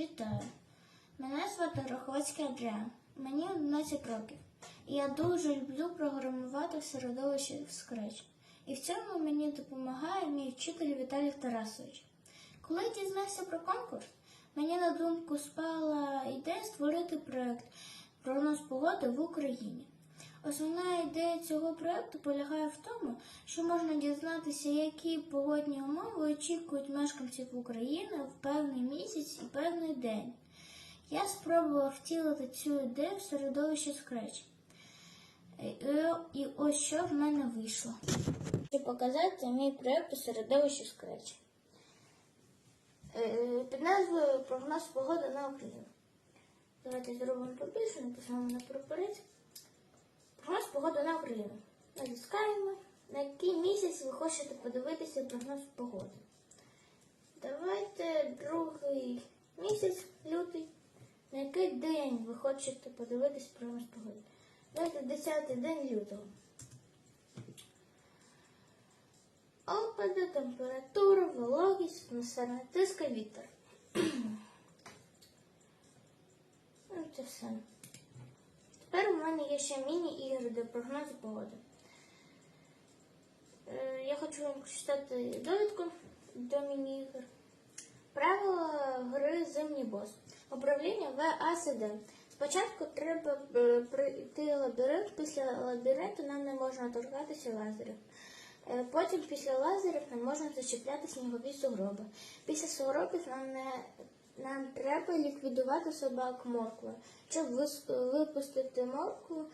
Вітаю! Мене звати Роховецький Адріан. Мені 11 років. І я дуже люблю програмувати в середовищі Scratch. І в цьому мені допомагає мій вчитель Віталій Тарасович. Коли я дізнався про конкурс, мені на думку спала ідея створити проект прогноз погоди в Україні. Основна ідея цього проекту полягає в тому, що можна дізнатися, які погодні умови очікують мешканців України в певний місяць і певний день. Я спробувала втілити цю ідею в середовище Scratch. І, і ось що в мене вийшло. Хочу показати мій проект у середовищі Scratch. Е, Під назвою Прогноз погоди на Україну. Давайте зробимо побільше, написано на прапорець. Прогноз погоди на Україну. Натискаємо, на який місяць ви хочете подивитися прогноз погоди. Давайте другий місяць, лютий. На який день ви хочете подивитися прогноз погоди? Давайте 10 день лютого. Опади, температура, вологість, атмосферний тиск і вітер. Ну, це все. Мене є ще міні-ігри для прогнозу погоди. Е, Я хочу вам прочитати довідку до міні-ігор. Правила гри зимній бос. Управління ВАСД. Спочатку треба е, пройти лабіринт. Після лабіринту нам не можна торкатися лазерів. Е, Потім після лазерів не можна зачіпляти снігові сугроби. Після сугробів нам не нам треба ліквідувати собак моркви. Щоб випустити моркву,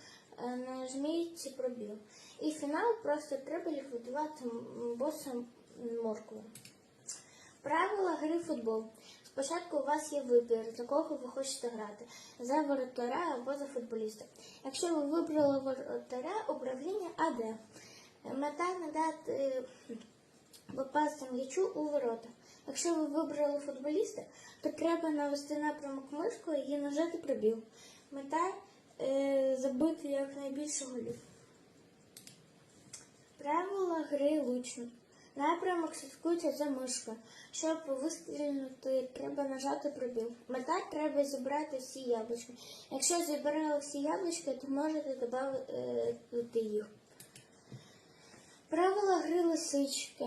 е, нажміть пробіл. І фінал просто треба ліквідувати боса моркви. Правила гри футбол. Спочатку у вас є вибір, за кого ви хочете грати, за воротаря або за футболіста. Якщо ви вибрали воротаря, управління АД. Мета не дати е, попасти м'ячу у ворота. Якщо ви вибрали футболіста, то треба навести напрямок мишкою і нажати пробіл. Мета е, забити якнайбільше голів. Правила гри лучник. Напрямок слідкується за мишкою. Щоб вистрілити, треба нажати пробіл. Мета треба зібрати всі яблучки. Якщо зібрали всі яблучки, то можете додати їх. Правила гри лисички.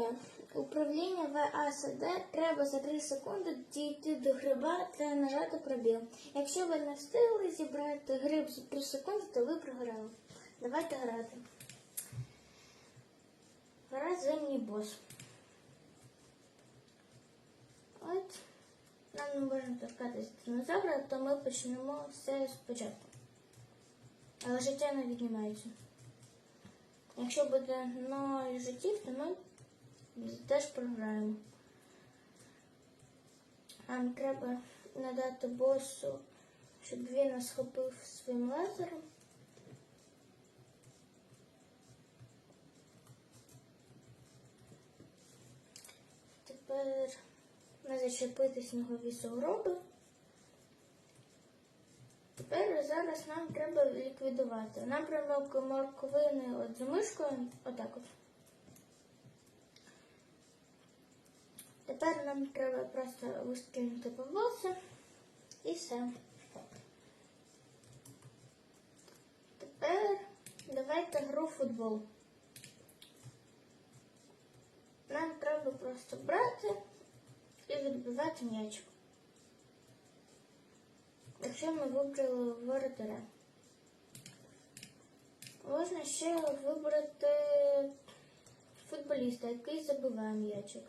Управління ВАСД треба за 3 секунди дійти до гриба та нажати пробіл. Якщо ви не встигли зібрати гриб за 3 секунди, то ви програли. Давайте грати. Гра зимній бос. От. Нам не можна торкатися динозавра, то ми почнемо все спочатку. Але життя не віднімається. Якщо буде 0 життів, то ми теж програємо. Нам треба надати босу, щоб він нас схопив своїм лазером. Тепер не зачепити снігові сугроби. Тепер зараз нам треба ліквідувати. Напрямок морковини от за мишкою, отак от. Тепер нам треба просто по волосся і все. Тепер давайте гру футбол. Нам треба просто брати і відбивати м'ячик. Якщо ми вибрали воротаря. Можна ще вибрати футболіста, який забиває м'ячик.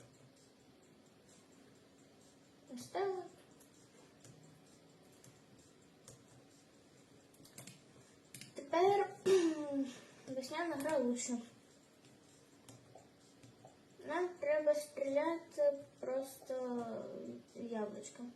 Ось Тепер весняна гра лучше. Нам треба стріляти просто яблучком.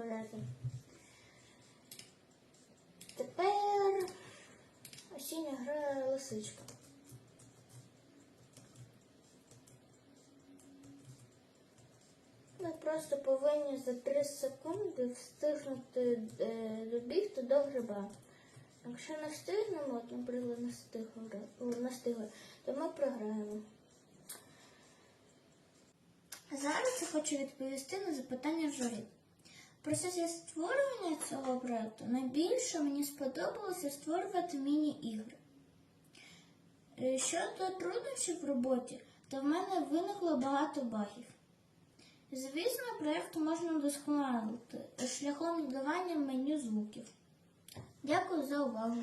планети. Тепер осіння гра лисичка. Ми просто повинні за 3 секунди встигнути е, добігти до гриба. Якщо не встигнемо, от, наприклад, не не встигли, то ми програємо. Зараз я хочу відповісти на запитання журі. В процесі створення цього проєкту найбільше мені сподобалося створювати міні-ігри. Е, Щодо труднощів в роботі, то в мене виникло багато багів. Звісно, проєкт можна вдосконалити шляхом додавання меню звуків. Дякую за увагу.